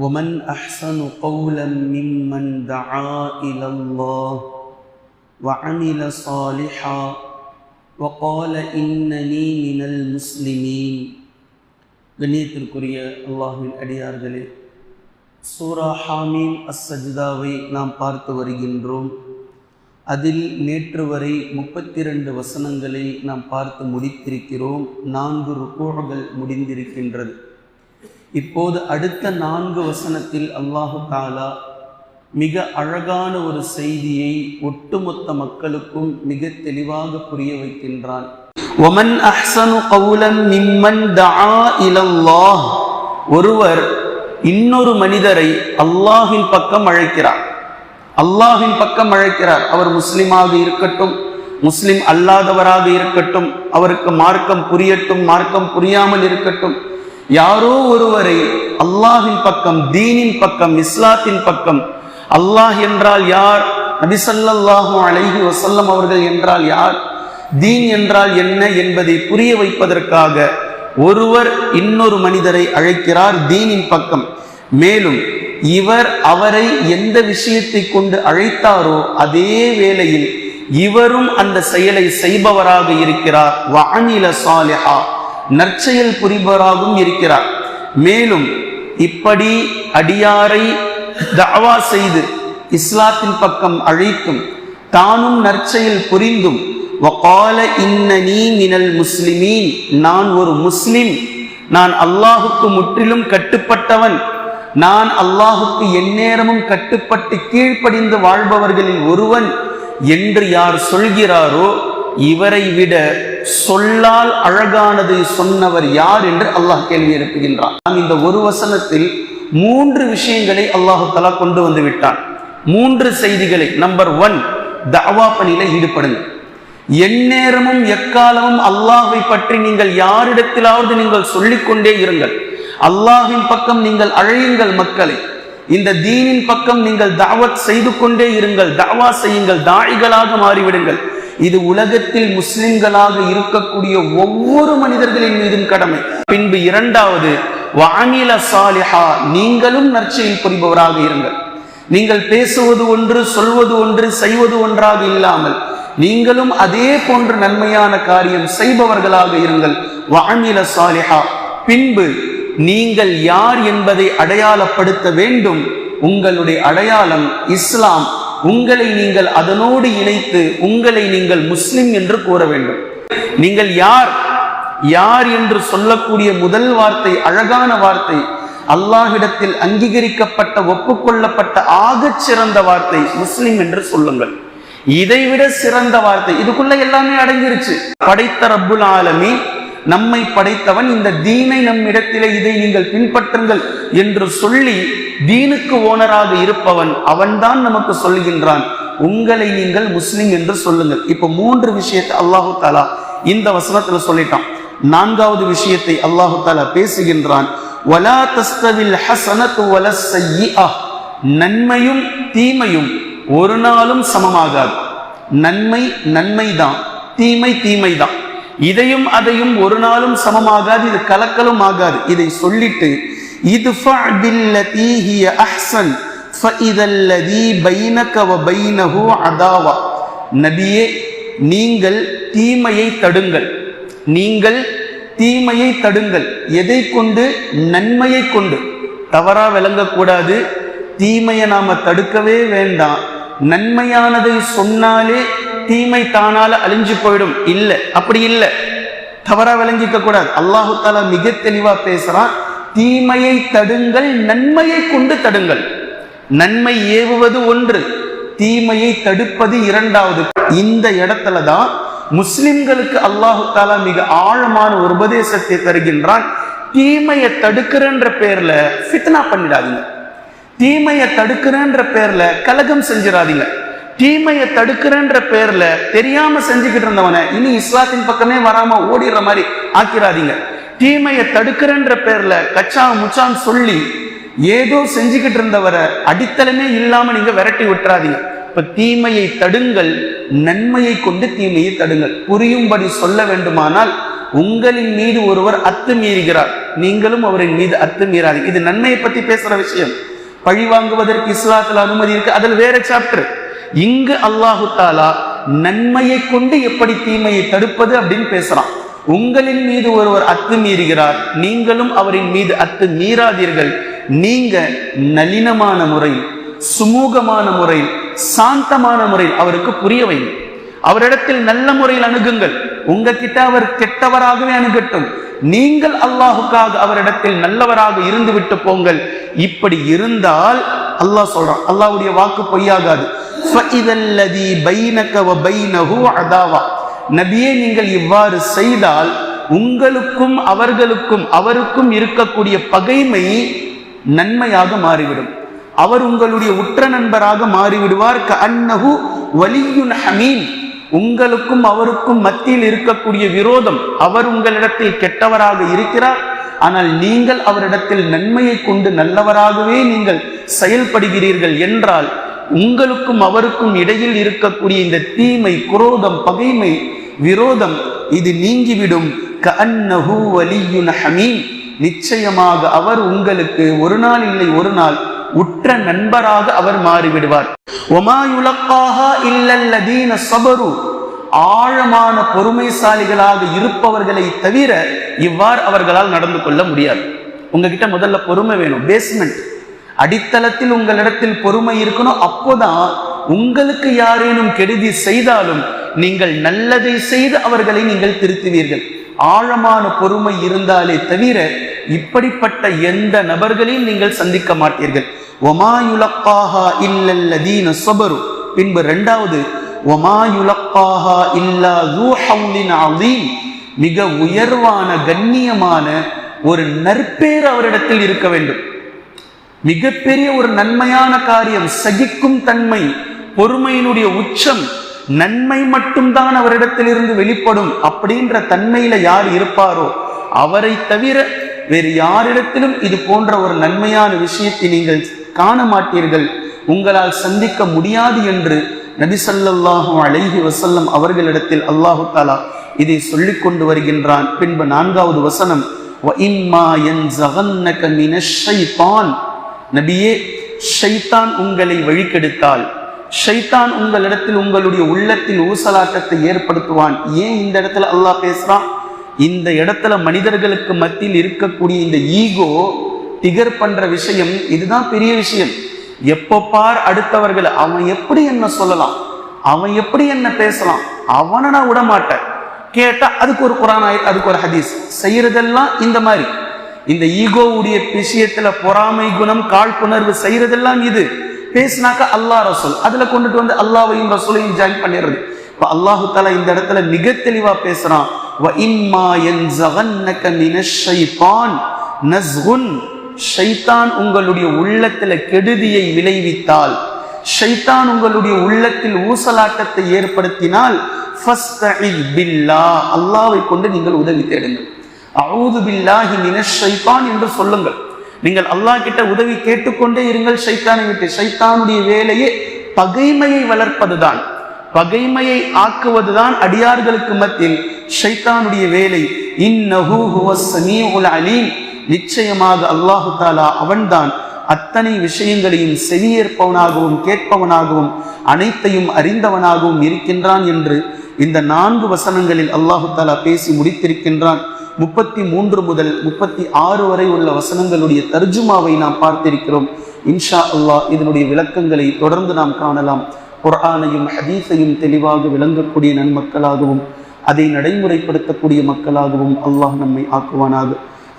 ومن احسن قولا ممن دعا الى الله وعمل صالحا وقال انني من المسلمين கண்ணியத்திற்குரிய அல்லாஹ்வின் அடியார்களே சூரா ஹாமீம் அஸ்ஸஜ்தாவை நாம் பார்த்து வருகின்றோம் அதில் நேற்று வரை முப்பத்தி ரெண்டு வசனங்களை நாம் பார்த்து முடித்திருக்கிறோம் நான்கு ருக்கோகள் முடிந்திருக்கின்றது இப்போது அடுத்த நான்கு வசனத்தில் அல்லாஹு தாலா மிக அழகான ஒரு செய்தியை ஒட்டுமொத்த மக்களுக்கும் மிக தெளிவாக புரிய வைக்கின்றான். ஒமன் அஹ்சனு கவுலன் மிம்மன் தஆ இலல்லாஹ். ஒருவர் இன்னொரு மனிதரை அல்லாஹின் பக்கம் அழைக்கிறார். அல்லாஹின் பக்கம் அழைக்கிறார். அவர் முஸ்லிமாக இருக்கட்டும் முஸ்லிம் அல்லாதவராக இருக்கட்டும் அவருக்கு மார்க்கம் புரியட்டும் மார்க்கம் புரியாமல் இருக்கட்டும் யாரோ ஒருவரை அல்லாஹின் பக்கம் தீனின் பக்கம் இஸ்லாத்தின் பக்கம் அல்லாஹ் என்றால் யார்? நபிசல்லாஹு அலைஹி வசல்லம் அவர்கள் என்றால் யார்? தீன் என்றால் என்ன என்பதை புரிய வைப்பதற்காக ஒருவர் இன்னொரு மனிதரை அழைக்கிறார் தீனின் பக்கம். மேலும் இவர் அவரை எந்த விஷயத்தை கொண்டு அழைத்தாரோ அதே வேளையில் இவரும் அந்த செயலை செய்பவராக இருக்கிறார். வானில சாலிஹா நற்செயல் புரிபவராகவும் இருக்கிறார். மேலும் இப்படி அடியாரை தாவா செய்து இஸ்லாத்தின் பக்கம் அழைத்தும் தானும் நற்செயல் புரிந்தும் வகால இன்னனி மினல் முஸ்லிமீன் நான் ஒரு முஸ்லிம் நான் அல்லாஹுக்கு முற்றிலும் கட்டுப்பட்டவன் நான் அல்லாஹுக்கு எந்நேரமும் கட்டுப்பட்டு கீழ்ப்படிந்து வாழ்பவர்களில் ஒருவன் என்று யார் சொல்கிறாரோ இவரை விட சொல்லால் அழகானதை சொன்னவர் யார் என்று அல்லாஹ் கேள்வி எழுப்புகின்றான். இந்த ஒரு வசனத்தில் மூன்று விஷயங்களை அல்லாஹு தலா கொண்டு வந்து விட்டான். மூன்று செய்திகளை. நம்பர் ஒன் தவா பணியில ஈடுபடுங்க எந்நேரமும் எக்காலமும் அல்லாஹை பற்றி நீங்கள் யாரிடத்திலாவது நீங்கள் சொல்லிக்கொண்டே இருங்கள். அல்லாஹின் பக்கம் நீங்கள் அழையுங்கள் மக்களை. இந்த தீனின் பக்கம் நீங்கள் தாவத் செய்து கொண்டே இருங்கள். தாவா செய்யுங்கள். தாய்களாக மாறிவிடுங்கள். இது உலகத்தில் முஸ்லிம்களாக இருக்கக்கூடிய ஒவ்வொரு மனிதர்களின் மீதும் கடமை. பின்பு இரண்டாவது வானில சாலிஹா நீங்களும் நற்செயல் புரிபவராக இருங்கள். நீங்கள் பேசுவது ஒன்று சொல்வது ஒன்று செய்வது ஒன்றாக இல்லாமல் நீங்களும் அதே போன்ற நன்மையான காரியம் செய்பவர்களாக இருங்கள். வானில சாலிஹா பின்பு நீங்கள் யார் என்பதை அடையாளப்படுத்த வேண்டும். உங்களுடைய அடையாளம் இஸ்லாம். உங்களை நீங்கள் அதனோடு இணைத்து உங்களை நீங்கள் முஸ்லிம் என்று கூற வேண்டும். நீங்கள் யார்? யார் என்று சொல்லக்கூடிய முதல் வார்த்தை அழகான வார்த்தை அல்லாஹிடத்தில் அங்கீகரிக்கப்பட்ட ஒப்புக்கொள்ளப்பட்ட ஆகச் சிறந்த வார்த்தை முஸ்லிம் என்று சொல்லுங்கள். இதைவிட சிறந்த வார்த்தை இதுக்குள்ள எல்லாமே அடங்கிருச்சு. படைத்த ரப்புல் ஆலமி நம்மை படைத்தவன் இந்த தீனை நம்மிடத்திலே இதை நீங்கள் பின்பற்றுங்கள் என்று சொல்லி தீனுக்கு ஓனராக இருப்பவன் அவன்தான் நமக்கு சொல்லுகின்றான். உங்களை நீங்கள் முஸ்லிம் என்று சொல்லுங்கள். இப்ப மூன்று விஷயத்தை அல்லாஹு தாலா இந்த வசனத்துல சொல்லிட்டான். நான்காவது விஷயத்தை அல்லாஹு தாலா பேசுகின்றான். வலா நன்மையும் தீமையும் ஒரு நாளும் சமமாகாது. நன்மை நன்மைதான் தீமை தீமைதான். இதையும் அதையும் ஒரு நாளும் சமமாகாது இது கலக்கலும் ஆகாது. இதை சொல்லிட்டு இது அஹ்சன் நபியே நீங்கள் தீமையை தடுங்கள். நீங்கள் தீமையை தடுங்கள். எதை கொண்டு? நன்மையை கொண்டு. தவறா விளங்கக்கூடாது. தீமையை நாம தடுக்கவே வேண்டாம். நன்மையானதை சொன்னாலே தீமை தானால அழிஞ்சு போயிடும். இல்லை. அப்படி இல்லை. தவறா விளங்கிக்க கூடாது. அல்லாஹு தாலா மிக தெளிவா பேசுறான். தீமையை தடுங்கள் நன்மையை கொண்டு தடுங்கள். நன்மை ஏவுவது ஒன்று தீமையை தடுப்பது இரண்டாவது. இந்த இடத்துல தான் முஸ்லிம்களுக்கு அல்லாஹு தாலா மிக ஆழமான ஒரு உபதேசத்தை தருகின்றான். தீமையை தடுக்கிறன்ற பேர்ல ஃபித்னா பண்ணிடாதீங்க. தீமையை தடுக்கிறன்ற பேர்ல கலகம் செஞ்சிடாதீங்க. தீமையை தடுக்கிறேன்ற பேர்ல தெரியாம செஞ்சுக்கிட்டு இருந்தவனை இனி இஸ்லாத்தின் பக்கமே வராம ஓடிடுற மாதிரி ஆக்கிறாதீங்க தீமையை தடுக்கிறேன்ற பேர்ல கச்சா முச்சான் சொல்லி ஏதோ செஞ்சுக்கிட்டு இருந்தவரை அடித்தளமே இல்லாம நீங்க விரட்டி விட்டுறாதீங்க. இப்ப தீமையை தடுங்கள் நன்மையை கொண்டு தீமையை தடுங்கள். புரியும்படி சொல்ல வேண்டுமானால் உங்களின் மீது ஒருவர் அத்துமீறுகிறார் நீங்களும் அவரின் மீது அத்துமீறாதீங்க இது நன்மையை பத்தி பேசுற விஷயம். பழி வாங்குவதற்கு இஸ்லாத்துல அனுமதி இருக்கு. அதில் வேற சாப்டர் இங்கு அல்லாஹு தாலா நன்மையை கொண்டு எப்படி தீமையை தடுப்பது அப்படின்னு பேசுறான். உங்களின் மீது ஒருவர் அத்து மீறுகிறார் நீங்களும் அவரின் மீது அத்து மீறாதீர்கள். நீங்க நளினமான முறையில் சுமூகமான முறையில் சாந்தமான முறையில் அவருக்கு புரிய வைங்க. அவரிடத்தில் நல்ல முறையில் அணுகுங்கள். உங்ககிட்ட அவர் கெட்டவராகவே அணுகட்டும். நீங்கள் அல்லாஹுக்காக அவரிடத்தில் நல்லவராக இருந்து விட்டு போங்கள். இப்படி இருந்தால் அல்லாஹ் சொல்றான். அல்லாஹ்வுடைய வாக்கு பொய்யாகாது. அதாவா. நபியே நீங்கள் இவ்வாறு செய்தால் உங்களுக்கும் அவர்களுக்கும் அவருக்கும் இருக்கக்கூடிய பகைமை நன்மையாக மாறிவிடும். அவர் உங்களுடைய உற்ற நண்பராக மாறிவிடுவார். அன்னஹு வலியுன் ஹமீன் உங்களுக்கும் அவருக்கும் மத்தியில் இருக்கக்கூடிய விரோதம் அவர் உங்களிடத்தில் கெட்டவராக இருக்கிறார். ஆனால் நீங்கள் அவரிடத்தில் நன்மையை கொண்டு நல்லவராகவே நீங்கள் செயல்படுகிறீர்கள் என்றால் உங்களுக்கும் அவருக்கும் இடையில் இருக்கக்கூடிய இந்த தீமை குரோதம் பகைமை விரோதம் இது நீங்கிவிடும். நிச்சயமாக அவர் உங்களுக்கு ஒரு நாள் இல்லை ஒரு நாள் உற்ற நண்பராக அவர் மாறிவிடுவார். ஒமாயுலக்காக இல்லல்லதீன சபரு. ஆழமான பொறுமைசாலிகளாக இருப்பவர்களை தவிர இவ்வாறு அவர்களால் நடந்து கொள்ள முடியாது. உங்ககிட்ட முதல்ல பொறுமை வேணும் பேஸ்மெண்ட் அடித்தளத்தில் உங்களிடத்தில் பொறுமை இருக்கணும் அப்போதான் உங்களுக்கு யாரேனும் கெடுதி செய்தாலும் நீங்கள் நல்லதை செய்து அவர்களை நீங்கள் திருத்துவீர்கள் ஆழமான பொறுமை இருந்தாலே தவிர இப்படிப்பட்ட எந்த நபர்களையும் நீங்கள் சந்திக்க மாட்டீர்கள். ஒமாயுலக்காஹா இல்லல்லதீன சொபரு பின்பு இரண்டாவது ஒமாயுலக்காஹா இல்லா ஹவுலின் அதீம் மிக உயர்வான கண்ணியமான ஒரு நற்பேர் அவரிடத்தில் இருக்க வேண்டும். மிகப்பெரிய ஒரு நன்மையான காரியம் சகிக்கும் தன்மை பொறுமையினுடைய உச்சம் நன்மை மட்டும்தான் அவரிடத்திலிருந்து வெளிப்படும் அப்படின்ற தன்மையில யார் இருப்பாரோ அவரை தவிர வேறு யாரிடத்திலும் இது போன்ற ஒரு நன்மையான விஷயத்தை நீங்கள் காண மாட்டீர்கள். உங்களால் சந்திக்க முடியாது என்று நபி ஸல்லல்லாஹு அலைஹி வசல்லம் அவர்களிடத்தில் அல்லாஹு தாலா இதை சொல்லிக் கொண்டு வருகின்றான். பின்பு நான்காவது வசனம் நபியே ஷைத்தான் உங்களை வழிக்கெடுத்தால் ஷைத்தான் உங்களிடத்தில் உங்களுடைய உள்ளத்தில் ஊசலாட்டத்தை ஏற்படுத்துவான். ஏன் இந்த இடத்துல அல்லாஹ் பேசுறான்? இந்த இடத்துல மனிதர்களுக்கு மத்தியில் இருக்கக்கூடிய இந்த ஈகோ டிகர் பண்ற விஷயம் இதுதான் பெரிய விஷயம். எப்போ பார் அடுத்தவர்கள் அவன் எப்படி என்ன சொல்லலாம்? அவன் எப்படி என்ன பேசலாம்? அவனை நான் விட மாட்டேன். கேட்டா அதுக்கு ஒரு குரான் ஆயத் அதுக்கு ஒரு ஹதீஸ். செய்யறதெல்லாம் இந்த மாதிரி. இந்த ஈகோவுடைய விஷயத்துல பொறாமை குணம் காழ்ப்புணர்வு செய்யறதெல்லாம் இது. பேசினாக்கா அல்லாஹ் ரசூல். அதுல கொண்டுட்டு வந்து அல்லாவையும் ரசூலையும் ஜாயின் பண்ணிடுறது. இப்ப அல்லாஹு தாலா இந்த இடத்துல மிக தெளிவா பேசுறான். ஷைத்தான் உங்களுடைய உள்ளத்தில் கெடுதியை விளைவித்தால் ஷைத்தான் உங்களுடைய உள்ளத்தில் ஊசலாட்டத்தை ஏற்படுத்தினால் ஃபஸ்தஇத் பில்லாஹ் கொண்டு நீங்கள் உதவி தேடுங்கள். அவுது பில்லாஹி மினஷ் ஷைத்தான் என்று சொல்லுங்கள். நீங்கள் அல்லாஹ் கிட்ட உதவி கேட்டுக்கொண்டே இருங்கள் ஷைத்தானை விட்டு. ஷைத்தானுடைய வேலையே பகைமையை வளர்ப்பதுதான். பகைமையை ஆக்குவதுதான் அடியார்களுக்கு மத்தியில் ஷைத்தானுடைய வேலை. இன்னஹு ஹுவஸ் அலீம். நிச்சயமாக அல்லாஹு தாலா அவன்தான் அத்தனை விஷயங்களையும் செவியேற்பவனாகவும் கேட்பவனாகவும் அனைத்தையும் அறிந்தவனாகவும் இருக்கின்றான் என்று இந்த நான்கு வசனங்களில் அல்லாஹு தாலா பேசி முடித்திருக்கின்றான். முப்பத்தி மூன்று முதல் முப்பத்தி ஆறு வரை உள்ள வசனங்களுடைய தர்ஜுமாவை நாம் பார்த்திருக்கிறோம். இன்ஷா அல்லாஹ் இதனுடைய விளக்கங்களை தொடர்ந்து நாம் காணலாம். குர்ஆனையும் ஹதீஸையும் தெளிவாக விளங்கக்கூடிய நன்மக்களாகவும் அதை நடைமுறைப்படுத்தக்கூடிய மக்களாகவும் அல்லாஹ் நம்மை ஆக்குவானாக.